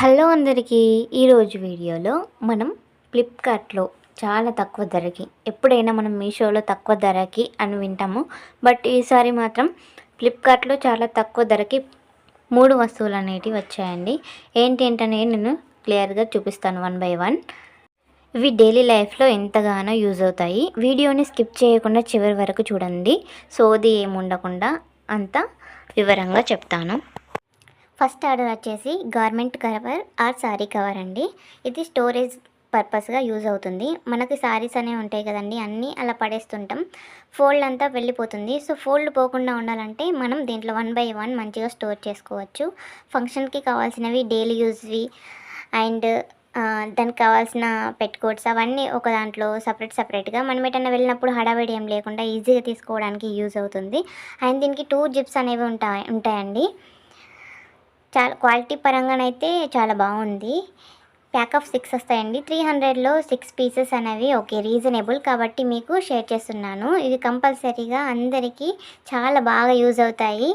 Hello అందరికీ ఈరోజు వీడియోలో మనం ఫ్లిప్కార్ట్లో చాలా తక్కువ ధరకి ఎప్పుడైనా మనం మీషోలో తక్కువ ధరకి అని వింటాము. బట్ ఈసారి మాత్రం ఫ్లిప్కార్ట్లో చాలా తక్కువ ధరకి మూడు వస్తువులు అనేటివి వచ్చాయండి. ఏంటి ఏంటనేది నేను క్లియర్గా చూపిస్తాను వన్ బై వన్. ఇవి డైలీ లైఫ్లో ఎంతగానో యూజ్ అవుతాయి. వీడియోని స్కిప్ చేయకుండా చివరి వరకు చూడండి. సోది ఏముండకుండా అంత వివరంగా చెప్తాను. ఫస్ట్ ఆర్డర్ వచ్చేసి garment cover or sari cover అండి. ఇది స్టోరేజ్ పర్పస్గా యూజ్ అవుతుంది. మనకి శారీస్ అనేవి ఉంటాయి కదండి అన్నీ అలా పడేస్తుంటాం. ఫోల్డ్ అంతా వెళ్ళిపోతుంది. సో ఫోల్డ్ పోకుండా ఉండాలంటే మనం దీంట్లో వన్ బై వన్ మంచిగా స్టోర్ చేసుకోవచ్చు. ఫంక్షన్కి కావాల్సినవి డైలీ యూజ్వి అండ్ దానికి కావాల్సిన పెట్టుకోట్స్ అవన్నీ ఒక దాంట్లో సపరేట్ సపరేట్గా మనం ఎటన్నా వెళ్ళినప్పుడు హడావిడి ఏం లేకుండా ఈజీగా తీసుకోవడానికి యూజ్ అవుతుంది. అండ్ దీనికి టూ జిప్స్ అనేవి ఉంటాయి ఉంటాయండి. చాలా క్వాలిటీ పరంగానైతే చాలా బాగుంది. ప్యాక్ ఆఫ్ సిక్స్ వస్తాయండి. త్రీ హండ్రెడ్లో సిక్స్ పీసెస్ అనేవి ఓకే రీజనబుల్ కాబట్టి మీకు షేర్ చేస్తున్నాను. ఇవి కంపల్సరీగా అందరికీ చాలా బాగా యూజ్ అవుతాయి.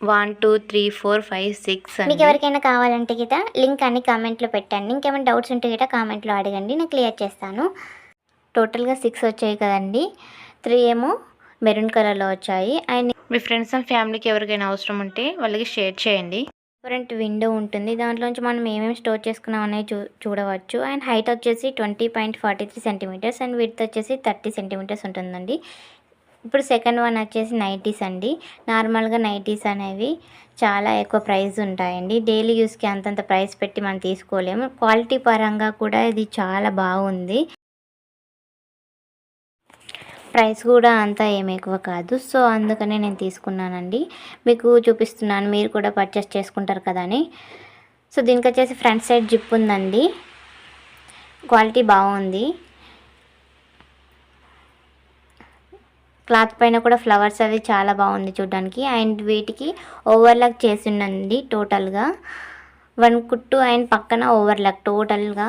One two three four five six మీకు ఎవరికైనా కావాలంటే గిట లింక్ అన్ని కామెంట్లో పెట్టండి. ఇంకేమైనా డౌట్స్ ఉంటే గిట కామెంట్లో అడగండి. నేను క్లియర్ చేస్తాను. టోటల్గా సిక్స్ వచ్చాయి కదండి. త్రీ ఏమో మెరూన్ కలర్లో వచ్చాయి. అండ్ మీ ఫ్రెండ్స్ అండ్ ఫ్యామిలీకి ఎవరికైనా అవసరం ఉంటే వాళ్ళకి షేర్ చేయండి. డిఫరెంట్ విండో ఉంటుంది. దాంట్లోంచి మనం ఏమేమి స్టోర్ చేసుకున్నాం అనేది చూ చూడవచ్చు. అండ్ హైట్ వచ్చేసి twenty point forty three centimetres and width వచ్చేసి థర్టీ సెంటీమీటర్స్ ఉంటుందండి. ఇప్పుడు సెకండ్ వన్ వచ్చేసి నైటీస్ అండి. నార్మల్గా నైటీస్ అనేవి చాలా ఎక్కువ ప్రైస్ ఉంటాయండి. డైలీ యూస్కి అంతంత ప్రైస్ పెట్టి మనం తీసుకోలేము. క్వాలిటీ పరంగా కూడా ఇది చాలా బాగుంది. ప్రైస్ కూడా అంతా ఏమి ఎక్కువ కాదు. సో అందుకనే నేను తీసుకున్నానండి. మీకు చూపిస్తున్నాను. మీరు కూడా పర్చేస్ చేసుకుంటారు కదా అని. సో దీనికి వచ్చేసి ఫ్రంట్ సైడ్ జిప్ ఉందండి. క్వాలిటీ బాగుంది. క్లాత్ పైన కూడా ఫ్లవర్స్ అవి చాలా బాగుంది చూడడానికి. అండ్ వీటికి ఓవర్లాక్ చేసి ఉందండి టోటల్గా. వన్ కుట్టు అండ్ పక్కన ఓవర్లాక్. టోటల్గా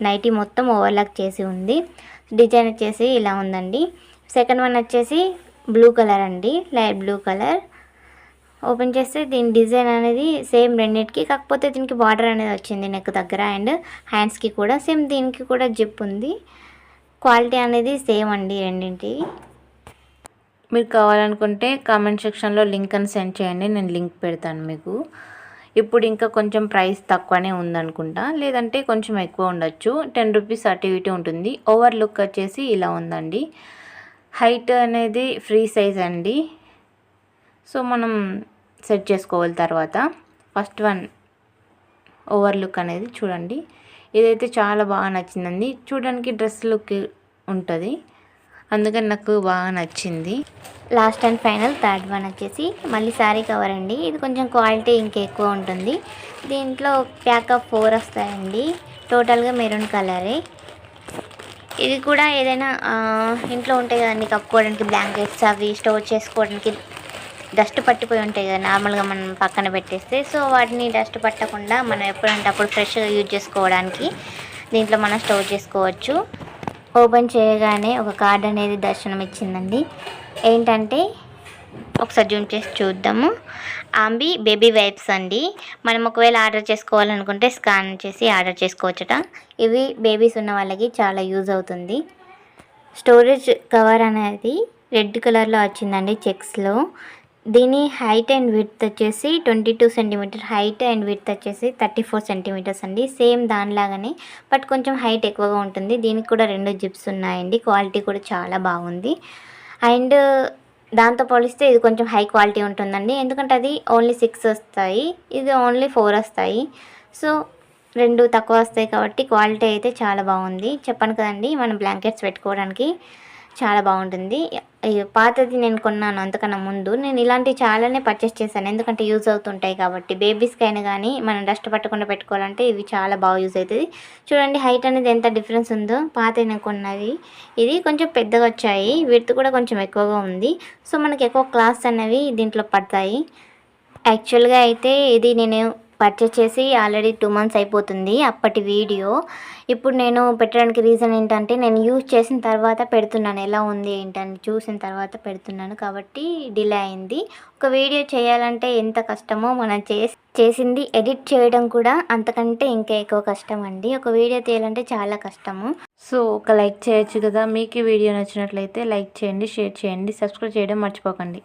నైటీ మొత్తం ఓవర్లాక్ చేసి ఉంది. డిజైన్ వచ్చేసి ఇలా ఉందండి. సెకండ్ వన్ వచ్చేసి బ్లూ కలర్ అండి. Light blue colour. ఓపెన్ చేస్తే దీని డిజైన్ అనేది సేమ్ రెండింటికి కాకపోతే దీనికి బార్డర్ అనేది వచ్చింది నెక్ దగ్గర అండ్ హ్యాండ్స్కి కూడా సేమ్ దీనికి కూడా జిప్ ఉంది. క్వాలిటీ అనేది సేమ్ అండి రెండింటి మీరు కావాలనుకుంటే కామెంట్ సెక్షన్లో లింక్ అని సెండ్ చేయండి నేను లింక్ పెడతాను మీకు. ఇప్పుడు ఇంకా కొంచెం ప్రైస్ తక్కువనే ఉందనుకుంటా. లేదంటే కొంచెం ఎక్కువ ఉండొచ్చు. టెన్ రూపీస్ అటు ఇటు ఉంటుంది. ఓవర్ లుక్ వచ్చేసి ఇలా ఉందండి. హైట్ అనేది ఫ్రీ సైజ్ అండి. సో మనం సెట్ చేసుకోవాలి తర్వాత. ఫస్ట్ వన్ ఓవర్ లుక్ అనేది చూడండి. ఇదైతే చాలా బాగా నచ్చిందండి. చూడడానికి డ్రెస్ లుక్ ఉంటుంది. అందుకని నాకు బాగా నచ్చింది. Last and final third one వచ్చేసి మళ్ళీ శారీ కవర్ అండి. ఇది కొంచెం క్వాలిటీ ఇంకా ఎక్కువ ఉంటుంది. దీంట్లో ప్యాక్ ఆఫ్ ఫోర్ వస్తాయండి. టోటల్గా మెరూన్ కలరే. ఇది కూడా ఏదైనా ఇంట్లో ఉంటాయి కదండి కప్పుకోవడానికి బ్లాంకెట్స్ అవి స్టోర్ చేసుకోవడానికి డస్ట్ పట్టిపోయి ఉంటాయి కదా నార్మల్గా మనం పక్కన పెట్టేస్తే. సో వాటిని డస్ట్ పట్టకుండా మనం ఎప్పుడంటే అప్పుడు ఫ్రెష్గా యూజ్ చేసుకోవడానికి దీంట్లో మనం స్టోర్ చేసుకోవచ్చు. ఓపెన్ చేయగానే ఒక కార్డ్ అనేది దర్శనం ఇచ్చిందండి ఏంటంటే ఒకసారి జూమ్ చేసి చూద్దాము. ఆంబి బేబీ వైప్స్ అండి. మనం ఒకవేళ ఆర్డర్ చేసుకోవాలనుకుంటే స్కాన్ చేసి ఆర్డర్ చేసుకోవచ్చట. ఇవి బేబీస్ ఉన్న వాళ్ళకి చాలా యూజ్ అవుతుంది. స్టోరేజ్ కవర్ అనేది రెడ్ కలర్లో వచ్చిందండి చెక్స్లో. దీని హైట్ అండ్ విడ్త్ వచ్చేసి twenty two centimetre. Height and width వచ్చేసి థర్టీ ఫోర్ సెంటీమీటర్స్ అండి. సేమ్ దానిలాగానే బట్ కొంచెం హైట్ ఎక్కువగా ఉంటుంది. దీనికి కూడా రెండు జిప్స్ ఉన్నాయండి. క్వాలిటీ కూడా చాలా బాగుంది. అండ్ దాంతో పోలిస్తే ఇది కొంచెం హై క్వాలిటీ ఉంటుందండి. ఎందుకంటే అది ఓన్లీ సిక్స్ వస్తాయి. ఇది ఓన్లీ ఫోర్ వస్తాయి. సో రెండు తక్కువ వస్తాయి కాబట్టి క్వాలిటీ అయితే చాలా బాగుంది. చెప్పాను కదండి మనం బ్లాంకెట్స్ పెట్టుకోవడానికి చాలా బాగుంటుంది. పాతది నేను కొన్నాను అంతకన్నా ముందు. నేను ఇలాంటివి చాలానే పర్చేస్ చేశాను. ఎందుకంటే యూజ్ అవుతుంటాయి కాబట్టి. బేబీస్కి అయినా కానీ మనం డస్ట్ పట్టకుండా పెట్టుకోవాలంటే ఇవి చాలా బాగా యూజ్ అవుతుంది చూడండి హైట్ అనేది ఎంత డిఫరెన్స్ ఉందో. పాత నేను కొన్నది. ఇది కొంచెం పెద్దగా వచ్చాయి. విడ్త్ కూడా కొంచెం ఎక్కువగా ఉంది. సో మనకి ఎక్కువ క్లాస్ అనేవి దీంట్లో పడతాయి. యాక్చువల్గా అయితే ఇది నేను పర్చేస్ చేసి ఆల్రెడీ టూ మంత్స్ అయిపోతుంది అప్పటి వీడియో ఇప్పుడు నేను పెట్టడానికి రీజన్ ఏంటంటే నేను యూజ్ చేసిన తర్వాత పెడుతున్నాను. ఎలా ఉంది ఏంటని చూసిన తర్వాత పెడుతున్నాను. కాబట్టి డిలే అయింది. ఒక వీడియో చేయాలంటే ఎంత కష్టమో మనం చేసి చేసింది ఎడిట్ చేయడం కూడా అంతకంటే ఇంకా ఎక్కువ కష్టం అండి. ఒక వీడియో తీయాలంటే చాలా కష్టము. సో ఒక లైక్ చేయొచ్చు కదా. మీకు ఈ వీడియో నచ్చినట్లయితే లైక్ చేయండి షేర్ చేయండి సబ్స్క్రైబ్ చేయడం మర్చిపోకండి.